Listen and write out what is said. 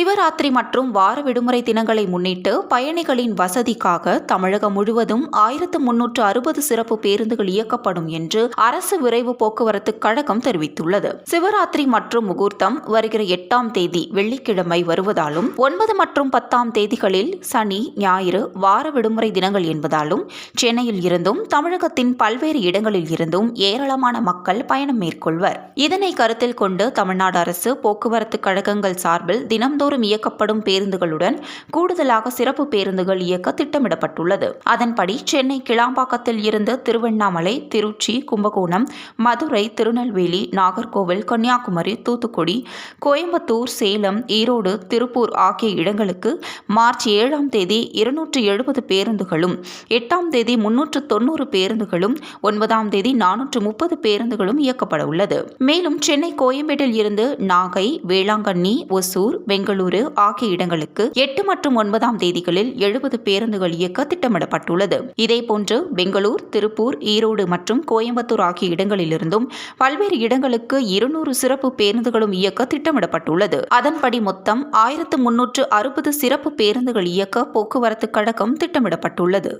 சிவராத்திரி மற்றும் வார விடுமுறை தினங்களை முன்னிட்டு பயணிகளின் வசதிக்காக தமிழகம் முழுவதும் ஆயிரத்து முன்னூற்று அறுபது சிறப்பு பேருந்துகள் இயக்கப்படும் என்று அரசு விரைவு போக்குவரத்து கழகம் தெரிவித்துள்ளது. சிவராத்திரி மற்றும் முகூர்த்தம் வருகிற எட்டாம் தேதி வெள்ளிக்கிழமை வருவதாலும் ஒன்பது மற்றும் பத்தாம் தேதிகளில் சனி ஞாயிறு வார விடுமுறை தினங்கள் என்பதாலும் சென்னையில் இருந்தும் தமிழகத்தின் பல்வேறு இடங்களில் இருந்தும் ஏராளமான மக்கள் பயணம் மேற்கொள்வர். இதனை கருத்தில் கொண்டு தமிழ்நாடு அரசு போக்குவரத்து கழகங்கள் சார்பில் தினம்தோறும் இயக்கப்படும் பேருந்துகளுடன் கூடுதலாக சிறப்பு பேருந்துகள் இயக்க திட்டமிடப்பட்டுள்ளது. அதன்படி சென்னை கிளாம்பாக்கத்தில் இருந்து திருவண்ணாமலை திருச்சி கும்பகோணம் மதுரை திருநெல்வேலி நாகர்கோவில் கன்னியாகுமரி தூத்துக்குடி கோயம்புத்தூர் சேலம் ஈரோடு திருப்பூர் ஆகிய இடங்களுக்கு மார்ச் ஏழாம் தேதி இருநூற்று எழுபது பேருந்துகளும் எட்டாம் தேதி முன்னூற்று தொண்ணூறு பேருந்துகளும் ஒன்பதாம் தேதி நானூற்று முப்பது பேருந்துகளும் இயக்கப்பட உள்ளது. மேலும் சென்னை கோயம்பேட்டில் இருந்து நாகை வேளாங்கண்ணி ஒசூர் பெங்களூர் பெங்களூரு ஆகிய இடங்களுக்கு எட்டு மற்றும் ஒன்பதாம் தேதிகளில் எழுபது பேருந்துகள் இயக்க திட்டமிடப்பட்டுள்ளது. இதேபோன்று பெங்களூர் திருப்பூர் ஈரோடு மற்றும் கோயம்புத்தூர் ஆகிய இடங்களிலிருந்தும் பல்வேறு இடங்களுக்கு இருநூறு சிறப்பு பேருந்துகளும் இயக்க திட்டமிடப்பட்டுள்ளது. அதன்படி மொத்தம் ஆயிரத்து முன்னூற்று அறுபது சிறப்பு பேருந்துகள் இயக்க போக்குவரத்து கழகம் திட்டமிடப்பட்டுள்ளது.